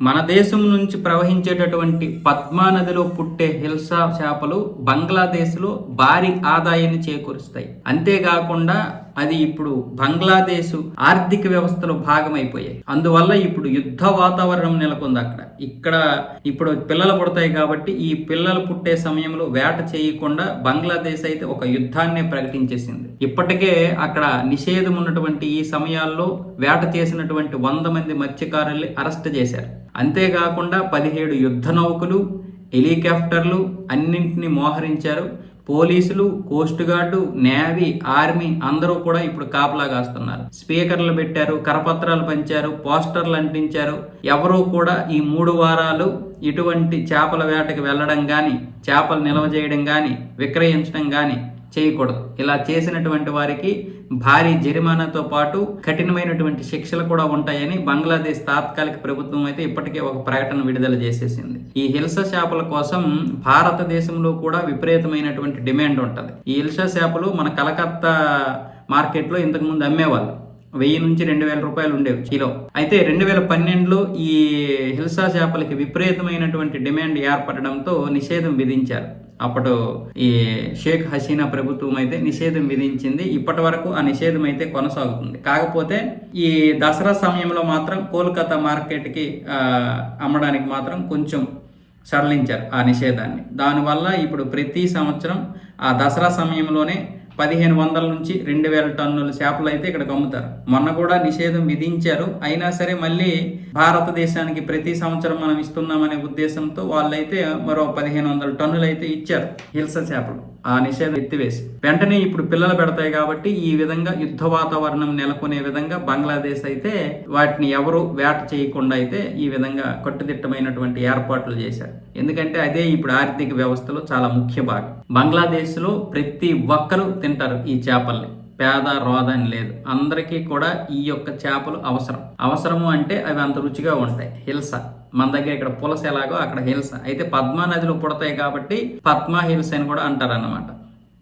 మన దేశం నుంచి ప్రవహించేటటువంటి పద్మా నదిలో పుట్టే హిల్సా చేపలు బంగ్లాదేశ్లో భారీ ఆదాయాన్ని చేకూరుస్తాయి. అంతేకాకుండా అది ఇప్పుడు బంగ్లాదేశ్ ఆర్థిక వ్యవస్థలో భాగమైపోయాయి. అందువల్ల ఇప్పుడు యుద్ధ వాతావరణం నెలకొంది అక్కడ. ఇక్కడ ఇప్పుడు పిల్లలు పుడతాయి కాబట్టి ఈ పిల్లలు పుట్టే సమయంలో వేట చేయకుండా బంగ్లాదేశ్ అయితే ఒక యుద్ధాన్నే ప్రకటించేసింది. ఇప్పటికే అక్కడ నిషేధం ఉన్నటువంటి ఈ సమయాల్లో వేట చేసినటువంటి వంద మంది మత్స్యకారుల్ని అరెస్ట్ చేశారు. అంతేకాకుండా పదిహేడు యుద్ధ నౌకలు హెలికాప్టర్లు అన్నింటినీ మోహరించారు. పోలీసులు కోస్ట్ గార్డు నేవీ ఆర్మీ అందరూ కూడా ఇప్పుడు కాపలా కాస్తున్నారు. స్పీకర్లు పెట్టారు కరపత్రాలు పంచారు పోస్టర్లు అంటించారు. ఎవరూ కూడా ఈ మూడు వారాలు ఇటువంటి చేపల వేటకి వెళ్ళడం కానీ చేపలు నిల్వ చేయడం కానీ విక్రయించడం కానీ చేయకూడదు. ఇలా చేసినటువంటి వారికి భారీ జరిమానాతో పాటు కఠినమైనటువంటి శిక్షలు కూడా ఉంటాయని బంగ్లాదేశ్ తాత్కాలిక ప్రభుత్వం అయితే ఇప్పటికే ఒక ప్రకటన విడుదల చేసేసింది. ఈ హిల్స చేపల కోసం భారతదేశంలో కూడా విపరీతమైనటువంటి డిమాండ్ ఉంటుంది. ఈ హిల్స చేపలు మన కలకత్తా మార్కెట్లో ఇంతకుముందు అమ్మేవాళ్ళు. వెయ్యి నుంచి రెండు వేల రూపాయలు ఉండేవి కిలో. అయితే రెండు వేల పన్నెండులో ఈ హిల్సా చేపలకి విపరీతమైనటువంటి డిమాండ్ ఏర్పడడంతో నిషేధం విధించారు. అప్పుడు ఈ షేక్ హసీనా ప్రభుత్వం అయితే నిషేధం విధించింది. ఇప్పటి వరకు ఆ నిషేధం అయితే కొనసాగుతుంది. కాకపోతే ఈ దసరా సమయంలో మాత్రం కోల్కతా మార్కెట్కి అమ్మడానికి మాత్రం కొంచెం సడలించారు ఆ నిషేధాన్ని. దానివల్ల ఇప్పుడు ప్రతి సంవత్సరం ఆ దసరా సమయంలోనే పదిహేను వందల నుంచి రెండు వేల టన్నుల చేపలు అయితే ఇక్కడికి అమ్ముతారు మొన్న కూడా నిషేధం విధించారు. అయినా సరే మళ్ళీ భారతదేశానికి ప్రతి సంవత్సరం మనం ఇస్తున్నామనే ఉద్దేశంతో వాళ్ళైతే మరో పదిహేను వందల టన్నులు అయితే ఇచ్చారు హిల్స చేపలు. ఆ నిషేధం ఎత్తివేసి. వెంటనే ఇప్పుడు పిల్లలు పెడతాయి కాబట్టి ఈ విధంగా యుద్ధ వాతావరణం నెలకొనే విధంగా బంగ్లాదేశ్ అయితే వాటిని ఎవరు వేట చేయకుండా అయితే ఈ విధంగా కట్టుదిట్టమైనటువంటి ఏర్పాట్లు చేశారు. ఎందుకంటే అదే ఇప్పుడు ఆర్థిక వ్యవస్థలో చాలా ముఖ్య భాగం. బంగ్లాదేశ్లో ప్రతి ఒక్కరూ తింటారు ఈ చేపల్ని. పేద రోద అని లేదు. అందరికీ కూడా ఈ యొక్క చేపలు అవసరం. అవసరము అంటే అవి అంత రుచిగా ఉంటాయి. హిల్స. మన దగ్గర ఇక్కడ పులస ఎలాగో అక్కడ హిల్స. అయితే పద్మా నదిలో పుడతాయి కాబట్టి పద్మా హిల్స్ అని కూడా అంటారు అన్నమాట